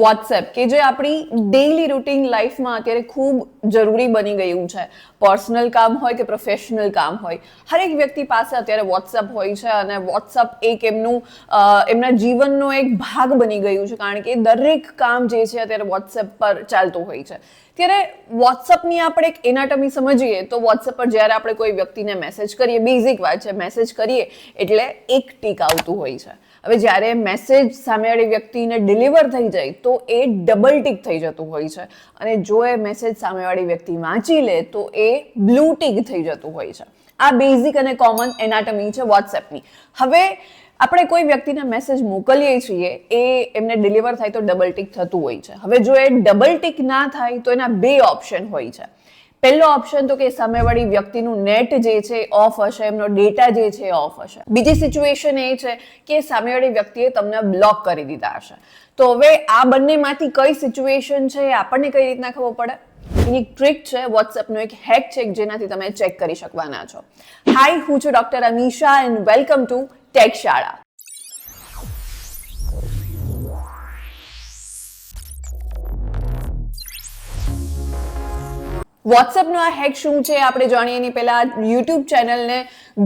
WhatsApp કે જે આપણી ડેઈલી રૂટીન લાઈફમાં અત્યારે ખૂબ જરૂરી બની ગયું છે. પર્સનલ કામ હોય કે પ્રોફેશનલ કામ હોય. હરેક વ્યક્તિ પાસે અત્યારે વોટ્સએપ હોય છે અને વોટ્સએપ એક એમનું એમના જીવનનો એક ભાગ બની ગયું છે, કારણ કે દરેક કામ જે છે અત્યારે વોટ્સએપ પર ચાલતું હોય છે. ત્યારે વોટ્સઅપની આપણે એક એનાટમી સમજીએ, તો વોટ્સએપ પર જ્યારે આપણે કોઈ વ્યક્તિને મેસેજ કરીએ બેઝિક વાત છે મેસેજ કરીએ, એટલે એક ટીક આવતું હોય છે. હવે જ્યારે મેસેજ સામેવાળી વ્યક્તિને ડિલિવર થઈ જાય, તો એ ડબલ ટીક થઈ જતું હોય છે. અને જો એ મેસેજ સામેવાળી વ્યક્તિ વાંચી લે, તો એ બ્લુ ટીક થઈ જતું હોય છે. આ બેઝિક અને કોમન એનાટમી છે વોટ્સએપની હવે આપણે કોઈ વ્યક્તિને મેસેજ મોકલીએ છીએ, એ એમને ડિલિવર થાય તો ડબલ ટીક થતું હોય છે. હવે જો એ ડબલ ટીક ના થાય, તો એના બે ઓપ્શન હોય છે. પહેલો ઓપ્શન તો કે સામેવાળી વ્યક્તિનું નેટ જે છે ઓફ હશે, એમનો ડેટા જે છે ઓફ હશે. બીજી સિચ્યુએશન એ છે કે સામેવાળી વ્યક્તિએ તમને બ્લોક કરી દીધા હશે. તો હવે આ બંનેમાંથી કઈ સિચ્યુએશન છે આપણને કઈ રીતના ખબર પડે? એની ટ્રીક છે વોટ્સએપનો એક હેક છે જેનાથી તમે ચેક કરી શકવાના છો. હાય હું છું doctor Amisha and welcome to tech શાળા વોટ્સએપનો આ હેક શું છે આપણે જાણીએ એની પહેલા યુટ્યુબ ચેનલને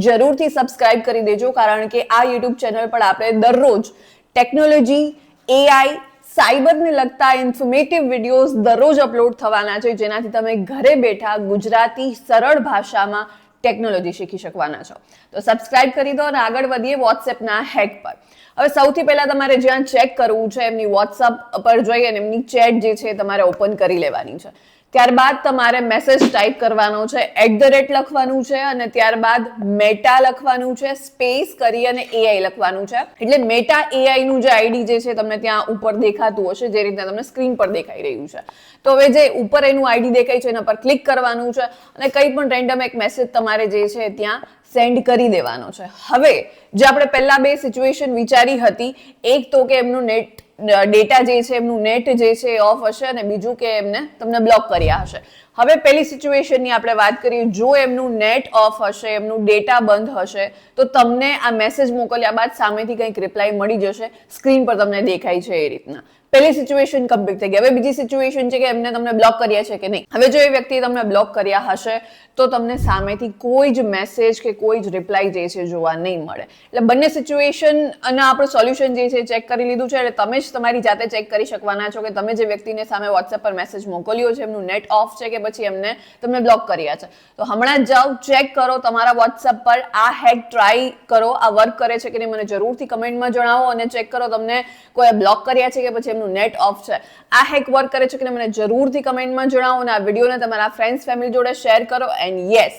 જરૂરથી સબસ્ક્રાઇબ કરી દેજો, કારણ કે આ યુટ્યુબ ચેનલ પર આપણે દરરોજ ટેકનોલોજી એઆઈ સાયબરને લગતા ઇન્ફોર્મેટિવ વિડીયોઝ દરરોજ અપલોડ થવાના છે, જેનાથી તમે ઘરે બેઠા ગુજરાતી સરળ ભાષામાં ટેકનોલોજી શીખી શકવાના છો. તો સબસ્ક્રાઇબ કરી દો અને આગળ વધીએ વોટ્સએપના હેક પર. હવે સૌથી પહેલાં તમારે જ્યાં ચેક કરવું છે, એમની વોટ્સઅપ પર જઈ અને એમની ચેટ જે છે તમારે ઓપન કરી લેવાની છે. ત્યારબાદ તમારે મેસેજ ટાઈપ કરવાનો છે એટ ધ રેટ લખવાનું છે અને ત્યારબાદ મેટા લખવાનું છે સ્પેસ કરી અને એઆઈ લખવાનું છે. એટલે મેટા એઆઈ નું જે આઈડી જે છે તમને ત્યાં ઉપર દેખાતું હશે, જે રીતે તમને સ્ક્રીન પર દેખાઈ રહ્યું છે. તો હવે જે ઉપર એનું આઈડી દેખાય છે, એના પર ક્લિક કરવાનું છે અને કંઈ પણ રેન્ડમ એક મેસેજ તમારે જે છે ત્યાં સેન્ડ કરી દેવાનો છે. હવે, જે આપણે પહેલા બે સિચ્યુએશન વિચારી હતી, એક તો કે એમનું નેટ ડેટા જે છે, એમનું નેટ જે છે એ ઓફ હશે અને બીજું કે એમને તમને બ્લોક કર્યા હશે. હવે પહેલી સિચ્યુએશનની આપણે વાત કરીએ, જો એમનું નેટ ઓફ હશે, એમનું ડેટા બંધ હશે, તો તમને આ મેસેજ મોકલ્યા બાદ સામેથી કંઈક રિપ્લાય મળી જશે સ્ક્રીન પર તમને દેખાય છે એ રીતના. પહેલી સિચ્યુએશન કમ્પ્લીટ થઈ ગઈ. હવે બીજી સિચ્યુએશન છે કે એમને તમને બ્લોક કર્યા છે કે નહીં. હવે જો એ વ્યક્તિએ તમને બ્લોક કર્યા હશે, તો તમને સામેથી કોઈ જ મેસેજ કે કોઈ જ રિપ્લાય જે છે જોવા નહીં મળે. એટલે બંને સિચ્યુએશન અને આપણું સોલ્યુશન જે છે ચેક કરી લીધું છે. એટલે તમે જ તમારી જાતે ચેક કરી શકવાના છો કે તમે જે વ્યક્તિને સામે વોટ્સએપ પર મેસેજ મોકલ્યો છે, એમનું નેટ ઓફ છે કે પછી એમને તમને બ્લોક કર્યા છે. તો હમણાં જાઓ ચેક કરો તમારા વોટ્સએપ પર આ હેક ટ્રાય કરો, આ વર્ક કરે છે કે નહીં, મને જરૂરથી કમેન્ટમાં જણાવો અને ચેક કરો તમને કોઈ બ્લોક કર્યા છે કે પછી એમનું નેટ ઓફ છે. આ હેક વર્ક કરે છે કે મને જરૂરથી કમેન્ટમાં જણાવો અને આ વિડીયોને તમારા ફ્રેન્ડ્સ ફેમિલી જોડે શેર કરો. એન્ડ યસ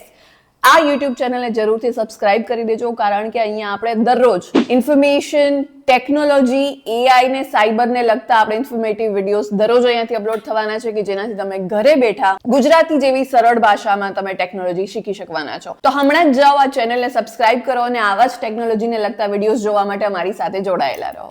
આ યુટ્યુબ ચેનલને જરૂરથી સબસ્ક્રાઇબ કરી દેજો, કારણ કે અહીંયા આપણે દરરોજ ઇન્ફોર્મેશન ટેકનોલોજી એઆઈ ને સાયબરને લગતા આપણે ઇન્ફોર્મેટિવ વિડીયોઝ દરરોજ અહીંયાથી અપલોડ થવાના છે કે જેનાથી તમે ઘરે બેઠા ગુજરાતી જેવી સરળ ભાષામાં તમે ટેકનોલોજી શીખી શકવાના છો. તો હમણાં જ જાઓ આ ચેનલને સબસ્ક્રાઇબ કરો અને આવા જ ટેકનોલોજીને લગતા વિડીયોઝ જોવા માટે અમારી સાથે જોડાયેલા રહો.